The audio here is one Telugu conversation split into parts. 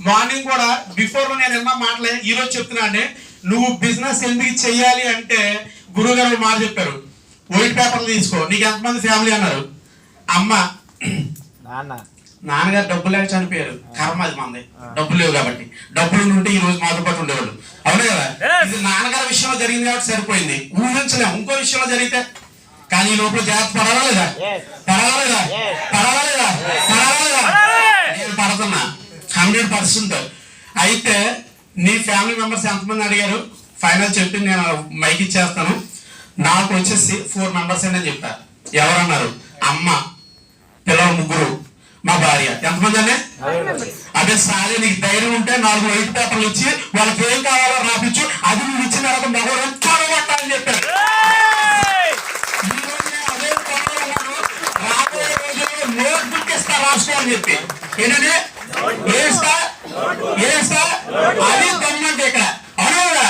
మార్నింగ్ కూడా బిఫోర్ నేను విన్న మాటలే ఈ రోజు చెప్తున్నా అండి. నువ్వు బిజినెస్ ఎందుకు చెయ్యాలి అంటే గురువు గారు ఒక మాట చెప్పారు. వైట్ పేపర్లు తీసుకో. నీకు ఎంతమంది ఫ్యామిలీ అన్నారు? అమ్మ నాన్న. నాన్నగారు డబ్బులు లేక చనిపోయారు. కర్మ అది మంది. డబ్బులు లేవు కాబట్టి. డబ్బులు ఉంటే ఈ రోజు మాతో పాటు ఉండేవాళ్ళు. అవునే కదా? ఇది నాన్నగారి విషయంలో జరిగింది కాబట్టి సరిపోయింది. ఊహించలేము. ఇంకో విషయంలో జరిగితే? కానీ ఈ లోపల జాగ్రత్త పడాలా లేదా. పడాలా లేదా. పడాలా లేదా? పడాలా లేదా? నేను పడుతున్నా. హండ్రెడ్ పర్సెంట్ అయితే నీ ఫ్యామిలీ మెంబర్స్ ఎంతమంది అడిగారు? ఫైనల్ చెప్పి నేను మైక్ ఇచ్చేస్తాను. నాకు వచ్చేసి ఫోర్ మెంబర్స్ అని చెప్పా ఎవరన్నారు? అమ్మ పిల్లలు ముగ్గురు మా భార్య. ఎంతమంది అండి? అదే సాలి నీకు ధైర్యం ఉంటే నాలుగు వైట్ పేపర్లు ఇచ్చి వాళ్ళకి ఏం కావాలో రాపించు అది నువ్వు ఇచ్చిన తర్వాత మగవాడు అని చెప్పారు. రాబోయే రోజుల్లో నోట్ బుక్ ఇస్తా రాసుకో అని చెప్పి. ఏంటంటే ఏస్తా ఏస్తా అది దమ్ము అంటే ఇక్కడ అవునా కదా?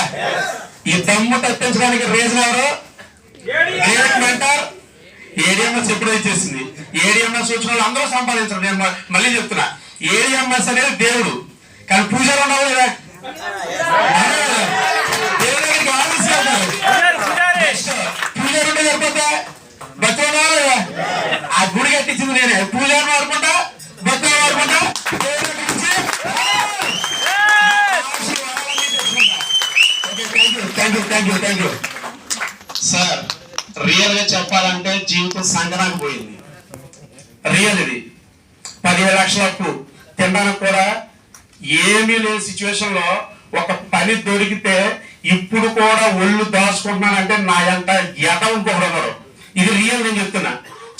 ఈ తప్పించడానికి రీజన్ ఎవరు? గ్రేట్ మెంటర్ ఏడిఎంఎస్ ఎప్పుడో ఇచ్చేసింది. ఏడిఎంఎస్ వచ్చిన వాళ్ళు అందరూ సంపాదించరు. నేను మళ్ళీ చెప్తున్నా. ఏడిఎంఎస్ అనేది దేవుడు. కానీ పూజలు ఉండవు కదా? పూజారి సరిపోతా కదా ఆ గుడి కట్టించింది నేనే. పూజారి వాడుకుంటా? భక్తులు వాడుకుంటా? Thank you thank you thank you sir రియల్గా చెప్పాలంటే జీవితం సంగనానికి పోయింది. రియల్ ఇది. పదిహేను లక్షల అప్పు. తినడానికి కూడా ఏమీ లేని సిచ్యువేషన్లో ఒక పని దొరికితే ఇప్పుడు కూడా ఒళ్ళు దాచుకుంటున్నానంటే నా ఎంత ఎట ఇంకొకడు ఇది రియల్ నేను చెప్తున్నా.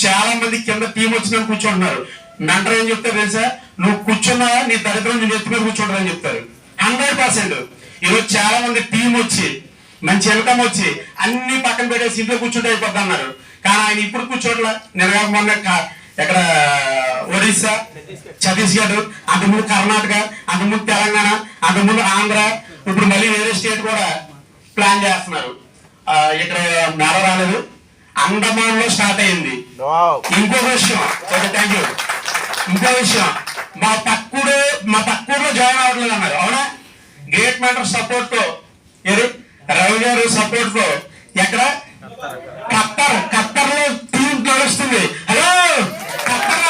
చాలా మంది కింద టీం వచ్చిన కూర్చుంటున్నారు. మెంటర్ ఏం చెప్తారు తెలుసా? నువ్వు కూర్చున్నా నీ దరిద్రం నీ నెత్తి కూర్చుంటారని చెప్తారు. Hundred percent. ఈరోజు చాలా మంది టీం వచ్చి మంచి ఇన్కమ్ వచ్చి అన్ని పక్కన పెట్టేసి ఇంట్లో కూర్చుంటే అయిపోద్ది అన్నారు కానీ ఆయన ఇప్పుడు కూర్చోట్లా. నిన్న మొన్న ఎక్కడ ఒడిస్సా ఛత్తీస్గఢ్ అంతకుముందు కర్ణాటక అంతకుముందు తెలంగాణ అంతకుముందు ఆంధ్ర ఇప్పుడు మళ్ళీ వేరే స్టేట్ కూడా ప్లాన్ చేస్తున్నారు. ఇక్కడ మేడ రాలేదు. అండమాన్లో స్టార్ట్ అయింది. ఇంకొక విషయం. ఓకే థ్యాంక్ యూ ఇంకో విషయం. మా పక్కూడు మా పక్కూరులో జాయిన్ అవ్వట్లేదు అన్నారు అవునా? గ్రేట్ మ్యాటర్ సపోర్ట్తో రవి సపోర్ట్లో ఎక్కడ ఖత్తర్ ఖత్తర్లో టీం నడుస్తుంది హలో ఖత్తర్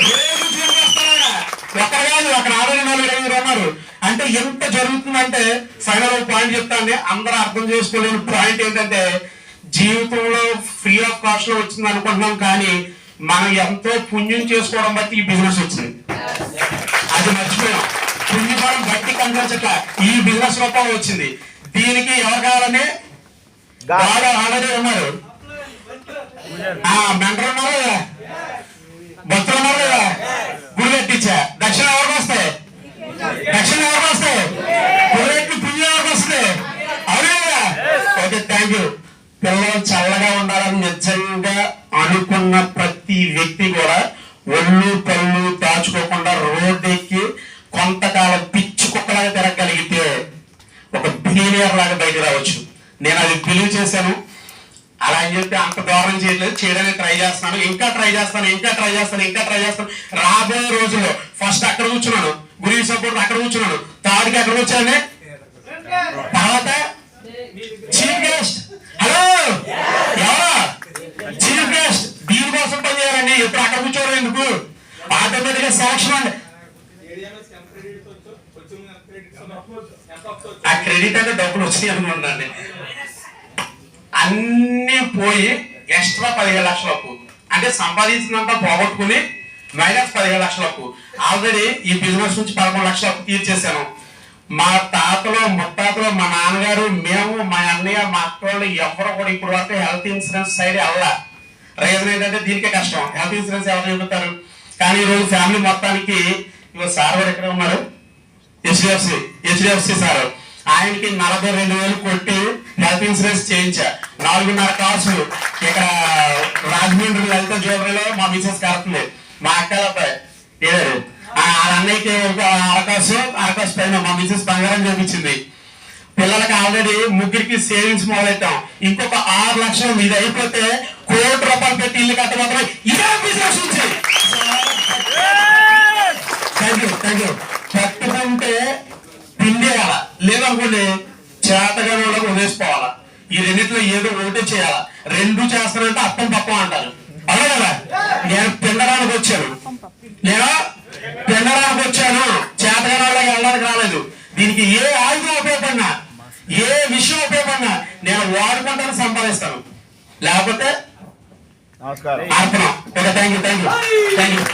రోజు టీం కాదు అక్కడ ఆల్రెడీ నలుగురు ఐదుగురు ఉన్నారు అంటే ఎంత జరుగుతుందంటే ఫైనల్ పాయింట్ చెప్తాను అందరూ అర్థం చేసుకోలేని పాయింట్ ఏంటంటే జీవితంలో ఫ్రీ ఆఫ్ కాస్ట్లో వచ్చింది అనుకుంటున్నాం కానీ మనం ఎంతో పుణ్యం చేసుకోవడం బట్టి ఈ బిజినెస్ వచ్చింది. అది మర్చిపోయాం. పుణ్యఫలం బట్టి కనిపించక ఈ బిజినెస్ రూపంలో వచ్చింది. దీనికి ఎవరు కావాలని వాళ్ళు ఆల్రెడీ ఉన్నారు ఆ మెంటర్ ఉన్నారు కదా? భక్తులు ఉన్నారు కదా? గుడి కట్టించా. దక్షిణ ఎవరికి వస్తాయి? దక్షిణ ఎవరికి వస్తాయి? గుడి పుణ్యం ఎవరికి వస్తుంది? అవునా కదా ఓకే థ్యాంక్ యూ పిల్లలు చల్లగా ఉండాలని నిజంగా అనుకున్న ప్రతి వ్యక్తి కూడా ఒళ్ళు పళ్ళు దాచుకోకుండా నేను అది బిలీవ్ చేశాను అలా అని చెప్పి అంత దూరం చేయలేదు చేయడానికి ట్రై చేస్తున్నాను. ఇంకా ట్రై చేస్తాను ఇంకా ట్రై చేస్తాను ఇంకా ట్రై చేస్తాను. రాబోయే రోజుల్లో ఫస్ట్ అక్కడ కూర్చున్నాను. గురి సపోర్ట్ అక్కడ కూర్చున్నాను. థర్డ్కి అక్కడ వచ్చానే తర్వాత chief guest. Hello! Chief guest. దీనికోసం పని చేయాలండి. ఎప్పుడు అక్కడ కూర్చోరు ఎందుకు? ఆటోమేటిక్గా సెలక్షన్ అండి. ఆ క్రెడిట్ అంటే డబ్బులు వచ్చాయి అనుకుంటాండి అన్ని పోయి ఎక్స్ట్రా పదిహేను లక్షల అప్పు. అంటే సంపాదించినంత పోగొట్టుకుని మైనస్ పదిహేను లక్షల అప్పు. ఆల్రెడీ ఈ బిజినెస్ నుంచి పదకొండు లక్షల అప్పు తీర్చేశాను. మా తాతలో ముత్తాతలో మా నాన్నగారు మేము మా అన్నయ్య మా అక్కలు ఎవరు కూడా ఇప్పుడు వరకు హెల్త్ ఇన్సూరెన్స్ సైడ్ వెళ్ళా రీజన్ ఏంటంటే దీనికే కష్టం. హెల్త్ ఇన్సూరెన్స్ ఎవరు చెబుతారు? కానీ ఈరోజు ఫ్యామిలీ మొత్తానికి ఇవ్వ సార్ వారు ఎక్కడ ఉన్నారు? HDFC HDFC sir. ఆయనకి నలభై రెండు వేలు కొట్టి హెల్త్ ఇన్సూరెన్స్ చేయించా. నాలుగున్నర కాసు ఇక్కడ రాజమండ్రి లలిత జ్యువెలరీలో మా మిసెస్ కడుతుంది. మా అక్కల ఆ అన్నయ్యకి ఒక అరకాసు అరకాసు పైన మా మిసెస్ బంగారం చూపించింది. పిల్లలకి ఆల్రెడీ ముగ్గురికి సేవింగ్స్ మొదలెట్టాం. ఇంకొక ఆరు లక్షలు ఇది అయిపోతే కోటి రూపాయలు పెట్టి ఇల్లు కట్టబోతున్నాం. ఇదే బిజినెస్ నుంచి థ్యాంక్ యూ థ్యాంక్ యూ లేదనుకోండి చేతగాని వాళ్ళకి వదిలేసిపోవాలా? ఈ రెండిట్లో ఏదో ఒకటే చేయాలా? రెండు చేస్తానంటే అప్పం పప్పం అంటారు. అవునా కదా? నేను పిండడానికి వచ్చాను. నేను? పిండడానికి వచ్చాను. చేతగాని వాళ్ళకి వెళ్ళడానికి రాలేదు. దీనికి ఏ ఆయుధం ఉపయోగపడినా ఏ విషయం ఉపయోగపడినా నేను వాడుకుంటాను సంపాదిస్తాను. లేకపోతే నమస్కారం. Okay thank you thank you thank you